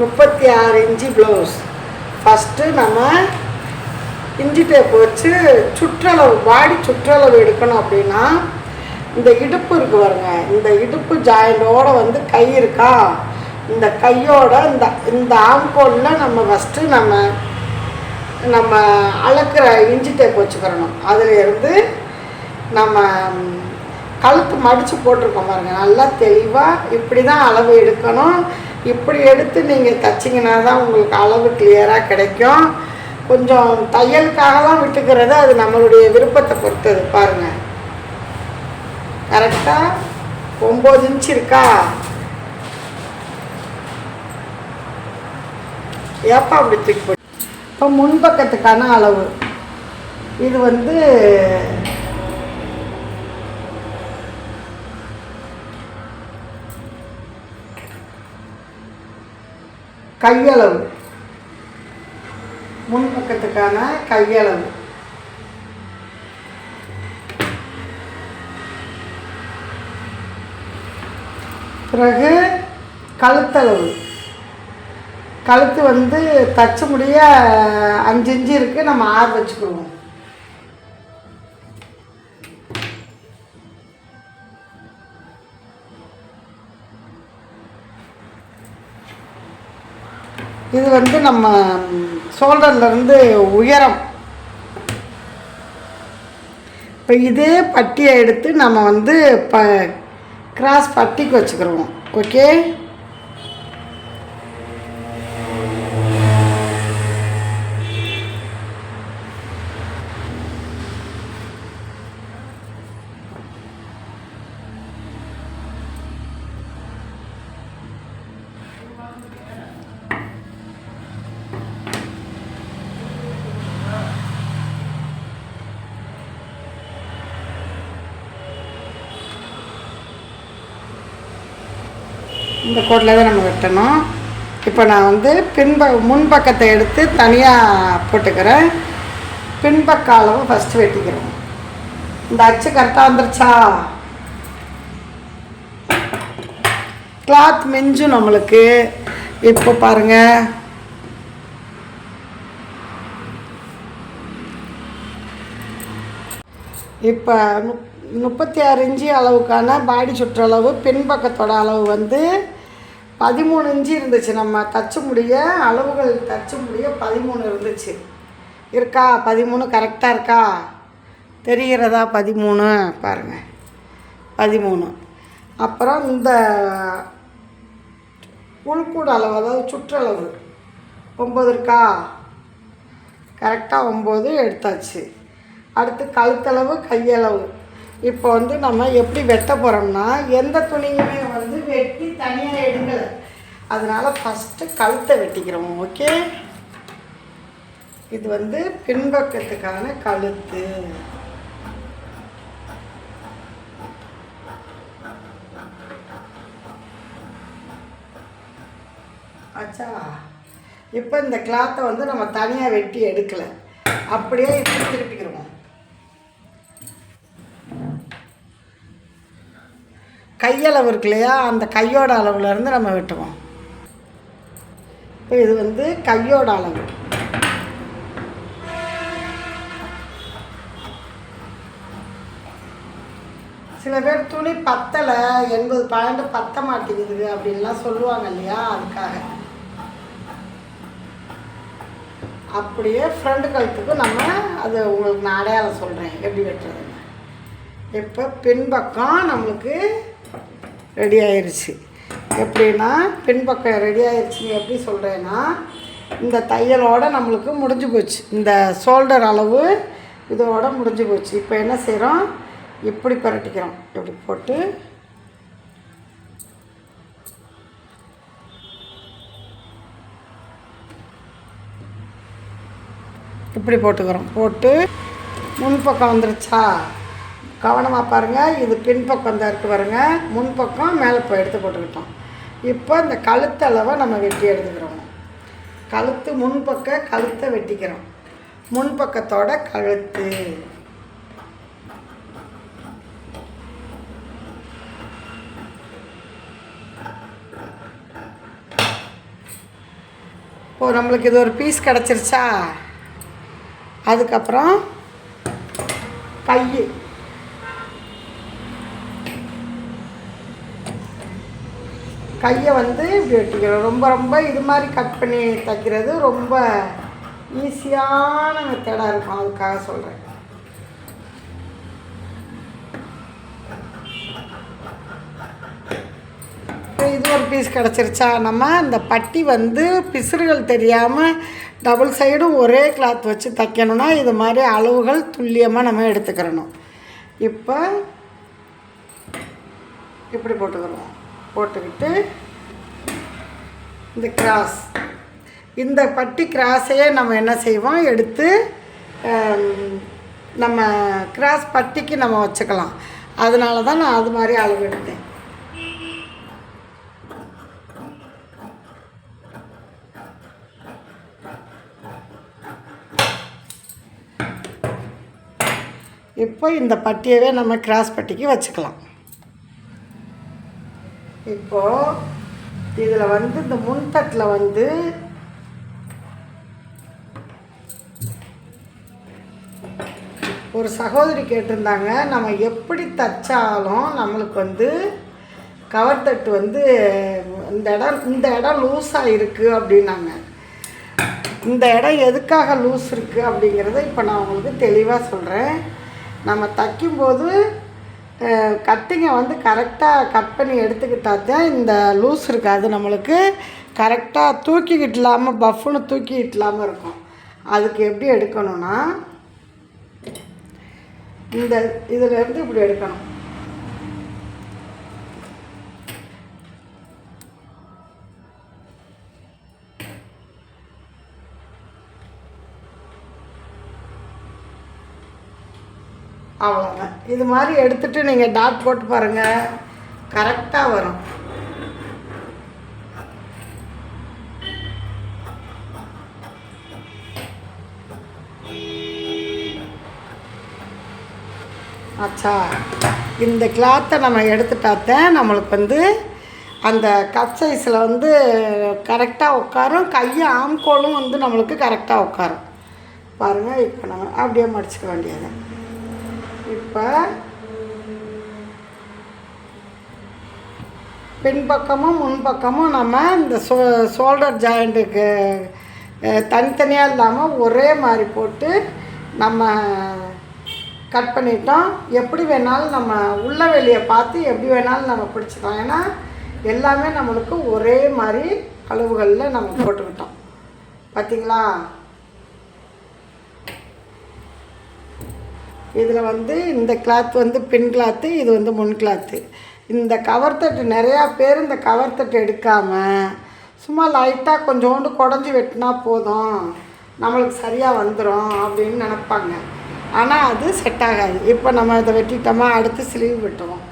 முப்பத்தி ஆறு inch blouse first நம்ம இஞ்சி டேப் வச்சு சுற்றளவு பாடி சுற்றளவு எடுக்கணும் அப்படின்னா இந்த இடுப்பு இருக்கு பாருங்க. இந்த இடுப்பு ஜாயிண்டோட வந்து கை இருக்கா? இந்த கையோட இந்த இந்த ஆம்கோலில் நம்ம ஃபஸ்ட்டு நம்ம நம்ம அளக்குற இஞ்சி டேப் வச்சுக்கிறணும். அதிலிருந்து நம்ம கழுத்து மடித்து போட்டிருக்கோம் பாருங்கள் நல்லா தெளிவாக இப்படி தான் அளவு எடுக்கணும். இப்படி எடுத்து நீங்கள் தைச்சிங்கன்னா தான் உங்களுக்கு அளவு கிளியராக கிடைக்கும். கொஞ்சம் தையலுக்காகலாம் விட்டுக்கிறது அது நம்மளுடைய விருப்பத்தை பொறுத்தது பாருங்கள் கரெக்டாக ஒம்பது இன்ச் இருக்கா? ஏப்பா அப்படி தூக்கி இப்போ முன்பக்கத்துக்கான அளவு. இது வந்து கையளவு. முன்பக்கத்துக்கான கையளவு. பிறகு கழுத்தளவு. கழுத்து வந்து தச்சு முடிய அஞ்சு இன்ச்சு இருக்குது நம்ம ஆறு வச்சுக்கிடுவோம். இது வந்து நம்ம சோல்டர்லேருந்து உயரம். இப்போ இதே பட்டியை எடுத்து நம்ம வந்து ப கிராஸ் பட்டிக்கு வச்சுக்கிறோம் ஓகே இந்த கோட்டில் தான் நம்ம வெட்டணும். இப்போ நான் வந்து பின்ப முன்பக்கத்தை எடுத்து தனியாக போட்டுக்கிறேன். பின்பக்க அளவு ஃபஸ்ட்டு வெட்டிக்கிறோம் இந்த அச்சு கரெக்டாக வந்துருச்சா? கிளாத் மிஞ்சும் நம்மளுக்கு. இப்போ பாருங்கள் இப்போ முப் முப்பத்தி ஆறு இன்ச்சு அளவுக்கான பாடி சுற்றளவு பின்பக்கத்தோட அளவு வந்து பதிமூணு இன்ச்சு இருந்துச்சு. நம்ம தச்சு முடிய அளவுகள் தச்சு முடிய பதிமூணு இருந்துச்சு. இருக்கா? பதிமூணு கரெக்டாக இருக்கா? தெரிகிறதா? பதிமூணு. பாருங்கள் பதிமூணு. அப்புறம் இந்த உள்கூட அளவு அதாவது சுற்றளவு ஒம்பது இருக்கா? கரெக்டாக ஒம்பது எடுத்தாச்சு. அடுத்து கழுத்தளவு கையளவு. இப்போ வந்து நம்ம எப்படி வெட்ட போகிறோம்னா எந்த துணியுமே வெட்டி தனியாக எடுக்கலை. அதனால ஃபஸ்ட்டு கழுத்தை வெட்டிக்கிறோம் ஓகே இது வந்து பின்பக்கத்துக்கான கழுத்து. ஆச்சா இப்போ இந்த கிளாத்தை வந்து நம்ம தனியாக வெட்டி எடுக்கலை. அப்படியே இப்படி கையளவு இருக்கு இல்லையா? அந்த கையோட அளவுலேருந்து நம்ம வெட்டுவோம். இப்போ இது வந்து கையோட அளவு. சில பேர் துணி பத்தலை எண்பது பாயிண்ட் பத்த மாட்டேங்குது அப்படின்லாம் சொல்லுவாங்க இல்லையா அதுக்காக. அப்படியே ஃப்ரண்ட் கழுத்துக்கு நம்ம அது உங்களுக்கு நான் அடையாளம் சொல்கிறேன் எப்படி வெட்டுறதுன்னு. இப்போ பின்பக்கம் நம்மளுக்கு ரெடி ஆயிடுச்சு எப்படின்னா பின்பக்கம் ரெடி ஆயிடுச்சு எப்படி சொல்கிறேன்னா இந்த தையலோடு நம்மளுக்கு முடிஞ்சு போச்சு. இந்த ஷோல்டர் அளவு இதோட முடிஞ்சு போச்சு. இப்போ என்ன செய்கிறோம் இப்படி பரட்டிக்கிறோம். இப்படி போட்டு இப்படி போட்டுக்கிறோம். போட்டு முன்பக்கம் வந்துருச்சா? கவனமாக பாருங்கள் இது பின்பக்கம் தான் இருக்குது பாருங்க. முன்பக்கம் மேலே இப்போ எடுத்து போட்டுக்கிட்டோம் இப்போ இந்த கழுத்தளவை நம்ம வெட்டி எடுத்துக்கிறோம். கழுத்து முன்பக்க கழுத்தை வெட்டிக்கிறோம். முன்பக்கத்தோட கழுத்து. இப்போ நம்மளுக்கு இது ஒரு பீஸ் கிடச்சிருச்சா? அதுக்கப்புறம் கை கையை வந்து இப்படி வெட்டிக்கிறோம். ரொம்ப ரொம்ப இது மாதிரி கட் பண்ணி தைக்கிறது ரொம்ப ஈஸியான மெத்தடாக இருக்கும். அதுக்காக சொல்கிறேன் இப்போ இது ஒரு பீஸ் கிடச்சிருச்சா? நம்ம இந்த பட்டி வந்து பிசுறுகள் தெரியாமல் டபுள் சைடும் ஒரே கிளாத் வச்சு தைக்கணும்னா இது மாதிரி அளவுகள் துல்லியமாக நம்ம எடுத்துக்கிறணும். இப்போ இப்படி போட்டுக்கிறோம். போட்டுக்கிட்டு இந்த கிராஸ் இந்த பட்டி கிராஸையே நம்ம என்ன செய்வோம்? எடுத்து நம்ம கிராஸ் பட்டிக்கு நம்ம வச்சுக்கலாம். அதனால தான் நான் அது மாதிரி அளவு எடுத்தேன். இப்போ இந்த பட்டியவே நம்ம கிராஸ் பட்டிக்கு வச்சுக்கலாம். இப்போது இதில் வந்து இந்த முன்தட்டில் வந்து ஒரு சகோதரி கேட்டிருந்தாங்க நம்ம எப்படி தைச்சாலும் நம்மளுக்கு வந்து கவர் தட்டு வந்து இந்த இடம் இந்த இடம் லூஸாக இருக்குது அப்படின்னாங்க. இந்த இடம் எதுக்காக லூஸ் இருக்குது அப்படிங்கிறத இப்போ நான் உங்களுக்கு தெளிவாக சொல்கிறேன் நம்ம தைக்கும்போது கட்டிங்கை வந்து கரெக்டாக கட் பண்ணி எடுத்துக்கிட்டா தான் இந்த லூஸ் இருக்காது நம்மளுக்கு. கரெக்டாக தூக்கிக்கிட்டு இல்லாமல் பஃப்னு தூக்கிக்கிட்டு இல்லாமல் இருக்கும். அதுக்கு எப்படி எடுக்கணும்னா இந்த இதில் இருந்து இப்படி எடுக்கணும். அவ்வளோதான் இது மாதிரி எடுத்துட்டு நீங்கள் டாட் போட்டு பாருங்கள் கரெக்டாக வரும். ஆச்சா இந்த கிளாத்தை நம்ம எடுத்துட்டாத்தான் நம்மளுக்கு வந்து அந்த கப் சைஸில் வந்து கரெக்டாக உட்காரும். கையை ஆம்கோலும் வந்து நம்மளுக்கு கரெக்டாக உட்காரும். பாருங்கள் இப்போ நம்ம அப்படியே மடிச்சுக்க வேண்டியது. இப்போ பின்பக்கமும் முன்பக்கமும் நம்ம இந்த சோ ஷோல்டர் ஜாயிண்ட்டுக்கு தனித்தனியாக இல்லாமல் ஒரே மாதிரி போட்டு நம்ம கட் பண்ணிட்டோம். எப்படி வேணாலும் நம்ம உள்ள வெளியை பார்த்து எப்படி வேணாலும் நம்ம பிடிச்சிக்கலாம். ஏன்னா எல்லாமே நம்மளுக்கு ஒரே மாதிரி அளவுகளில் நம்ம போட்டுக்கிட்டோம். பார்த்தீங்களா இதில் வந்து இந்த கிளாத் வந்து பின் கிளாத்து இது வந்து முன் கிளாத்து இந்த கவர் தட்டு நிறையா பேர் இந்த கவர் தட்டு எடுக்காமல் சும்மா லைட்டாக கொஞ்சோண்டு குடஞ்சி வெட்டினா போதும். நம்மளுக்கு சரியாக வந்துடும் அப்படின்னு நினப்பாங்க. ஆனால் அது செட் ஆகாது. இப்போ நம்ம இதை வெட்டிட்டோமா அடுத்து ஸ்லீவ் வெட்டுவோம்.